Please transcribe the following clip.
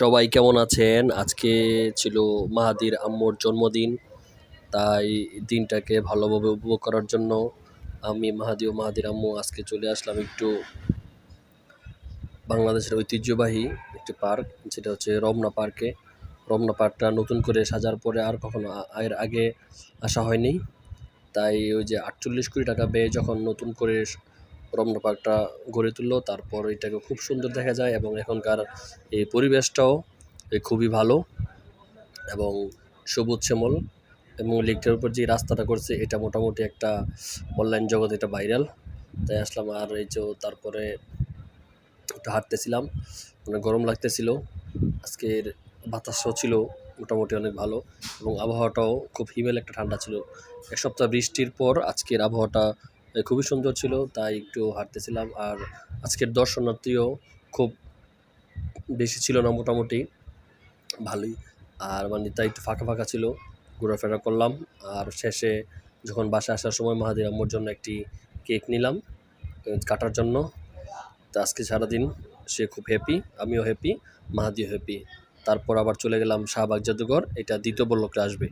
সবাই কেমন আছেন? আজকে ছিল মাহাদির আম্মুর জন্মদিন, তাই দিনটাকে ভালোভাবে উপভোগ করার জন্য আমি মাহাদি ও মাহাদির আম্মু আজকে চলে আসলাম একটু বাংলাদেশের ঐতিহ্যবাহী একটি পার্ক, যেটা হচ্ছে রমনা পার্কে। রমনা পার্কটা নতুন করে সাজার পরে আর কখনো এর আগে আসা হয়নি। তাই ওই যে আটচল্লিশ কোটি টাকা ব্যয়ে যখন নতুন করে রমনা পার্কটা গড়ে তুললো। তারপর এটাকে খুব সুন্দর দেখা যায় এবং এখনকার এই পরিবেশটাও খুবই ভালো এবং সবুজ শ্যামল এবং লেকটার উপর যে রাস্তাটা করছে, এটা মোটামুটি একটা অনলাইন জগৎ, এটা ভাইরাল তাই আসলাম আর এই যে তারপরে একটু হাঁটতেছিলাম মানে গরম লাগতেছিল। আজকের বাতাসও ছিল মোটামুটি অনেক ভালো এবং আবহাওয়াটাও খুব হিমেল একটা ঠান্ডা ছিল। এক সপ্তাহ বৃষ্টির পর আজকের আবহাওয়াটা খুবই সুন্দর ছিল, তাই একটু হাঁটতেছিলাম। আর আজকের দর্শনার্থীও খুব বেশি ছিল না মোটামুটি, ভালোই। আর মানে তাই একটু ফাঁকা ফাঁকা ছিল, ঘোরাফেরা করলাম। আর শেষে যখন বাসায় আসার সময় মাহাদির আম্মুর জন্য একটি কেক নিলাম কাটার জন্য। তো আজকে সারাদিন সে খুব হ্যাপি আমিও হ্যাপি মাহাদিও হ্যাপি তারপর আবার চলে গেলাম শাহবাগ জাদুঘর, এটা দ্বিতীয় বল্লকে আসবে।